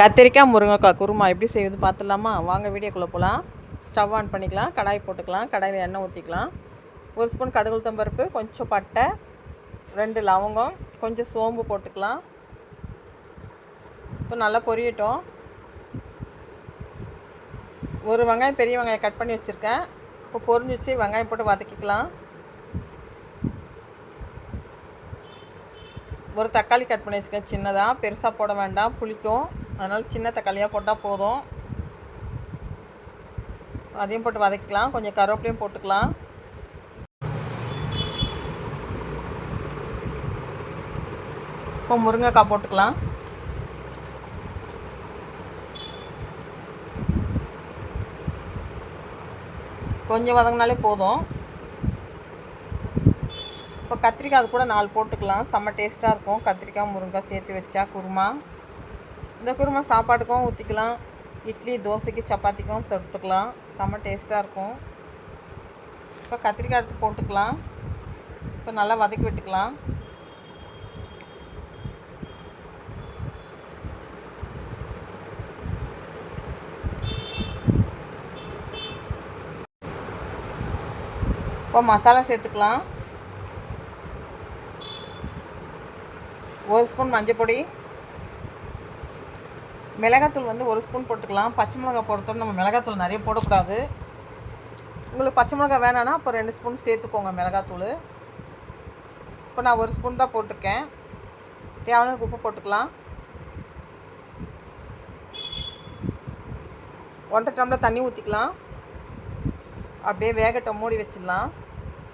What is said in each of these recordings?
கத்திரிக்காய் முருங்கைக்காய் குருமா எப்படி செய்வது பார்த்துடலாமா? வாங்க வீடியோக்குள்ளே போகலாம் ஸ்டவ் ஆன் பண்ணிக்கலாம் கடாய் போட்டுக்கலாம் கடாயில் எண்ணெய் ஊற்றிக்கலாம் ஒரு ஸ்பூன் கடுகு பருப்பு கொஞ்சம் பட்டை ரெண்டு லவங்கம் கொஞ்சம் சோம்பு போட்டுக்கலாம். இப்போ நல்லா பொரியட்டும். ஒரு வெங்காயம் பெரிய வெங்காயம் கட் பண்ணி வச்சுருக்கேன். இப்போ பொரிஞ்சிச்சு வெங்காயம் போட்டு வதக்கிக்கலாம். ஒரு தக்காளி கட் பண்ணி வச்சுருக்கேன் சின்னதாக பெருசாக போட வேண்டாம் புளிக்கும். அதனால் சின்ன தக்காளியாக போட்டால் போதும். அதையும் போட்டு வதக்கலாம் கொஞ்சம் கருவேப்பிலையும் போட்டுக்கலாம். இப்போ முருங்கைக்காய் போட்டுக்கலாம். கொஞ்சம் வதங்கினாலே போதும். இப்போ கத்திரிக்காய் அது கூட நாலு போட்டுக்கலாம். செம்ம டேஸ்ட்டாக இருக்கும். கத்திரிக்காய் முருங்காய் சேர்த்து வச்சா குருமா. இந்த குருமா சாப்பாட்டுக்கும் ஊற்றிக்கலாம் இட்லி தோசைக்கு சப்பாத்திக்கும் தொட்டுக்கலாம். செம்ம டேஸ்ட்டாக இருக்கும். இப்போ கத்திரிக்காய் எடுத்து போட்டுக்கலாம். இப்போ நல்லா வதக்கி விட்டுக்கலாம். இப்போ மசாலா சேர்த்துக்கலாம். ஒரு ஸ்பூன் மஞ்சள் பொடி மிளகாத்தூள் வந்து ஒரு ஸ்பூன் போட்டுக்கலாம். பச்சை மிளகாய் பொறுத்தவரை நம்ம மிளகாத்தூள் நிறைய போடக்கூடாது. உங்களுக்கு பச்சை மிளகாய் வேணான்னா அப்போ ரெண்டு ஸ்பூன் சேர்த்துக்கோங்க மிளகாத்தூள். இப்போ நான் ஒரு ஸ்பூன் தான் போட்டிருக்கேன். தேவையான உப்பு போட்டுக்கலாம். ஒன்றரை டம்ளர் தண்ணி ஊற்றிக்கலாம் அப்படியே வேகட்டை மூடி வச்சிடலாம்.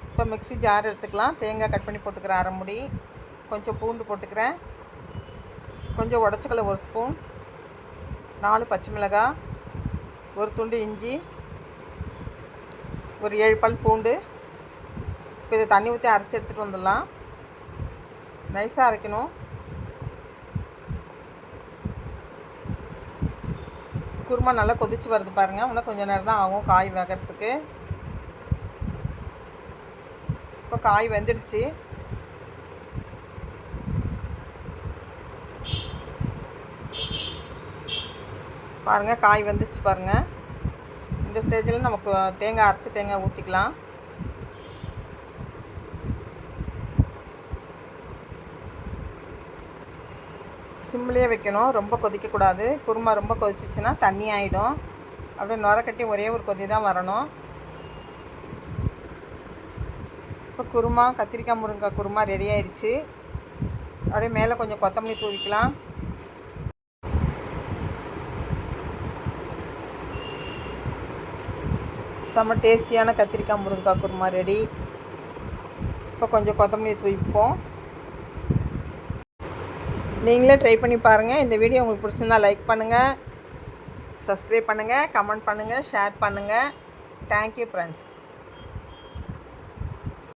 இப்போ மிக்ஸி ஜார் எடுத்துக்கலாம். தேங்காய் கட் பண்ணி போட்டுக்கிறேன் அரை முடி. கொஞ்சம் பூண்டு போட்டுக்கிறேன். கொஞ்சம் உடச்சக்கல ஒரு ஸ்பூன். நாலு பச்சை மிளகாய் ஒரு துண்டு இஞ்சி ஒரு ஏழு பல் பூண்டு. இப்போ இதை தண்ணி ஊற்றி அரைச்சி எடுத்துகிட்டு வந்துடலாம். நைஸாக அரைக்கணும். குருமா நல்லா கொதிச்சு வருது பாருங்கள் இன்னும் கொஞ்சம் நேரம் தான் ஆகும் காய் வேகிறதுக்கு. இப்போ காய் வெந்துடுச்சு. பாருங்கள் காய் வந்துருச்சு பாருங்கள் இந்த ஸ்டேஜில் நமக்கு தேங்காய் அரைச்சி தேங்காய் ஊற்றிக்கலாம் சிம்லேயே வைக்கணும் ரொம்ப கொதிக்கக்கூடாது குருமா ரொம்ப கொதிச்சிச்சுன்னா தண்ணி ஆகிடும் அப்படியே நுரக்கட்டி கட்டி ஒரே ஒரு கொதி தான் வரணும். இப்போ குருமா கத்திரிக்காய் முருங்கைக்காய் குருமா ரெடி ஆயிடுச்சு. அப்படியே மேலே கொஞ்சம் கொத்தமல்லி தூவிக்கலாம். செம்ம டேஸ்டியான கத்திரிக்காய் முருங்கைக்காய் குருமா ரெடி இப்போ கொஞ்சம் கொத்தமல்லி தூவிப்போம். நீங்களே ட்ரை பண்ணி பாருங்கள் இந்த வீடியோ உங்களுக்கு பிடிச்சிருந்தா லைக் பண்ணுங்கள் சப்ஸ்கிரைப் பண்ணுங்கள் கமெண்ட் பண்ணுங்கள் ஷேர் பண்ணுங்கள் தேங்க்யூ ஃப்ரெண்ட்ஸ்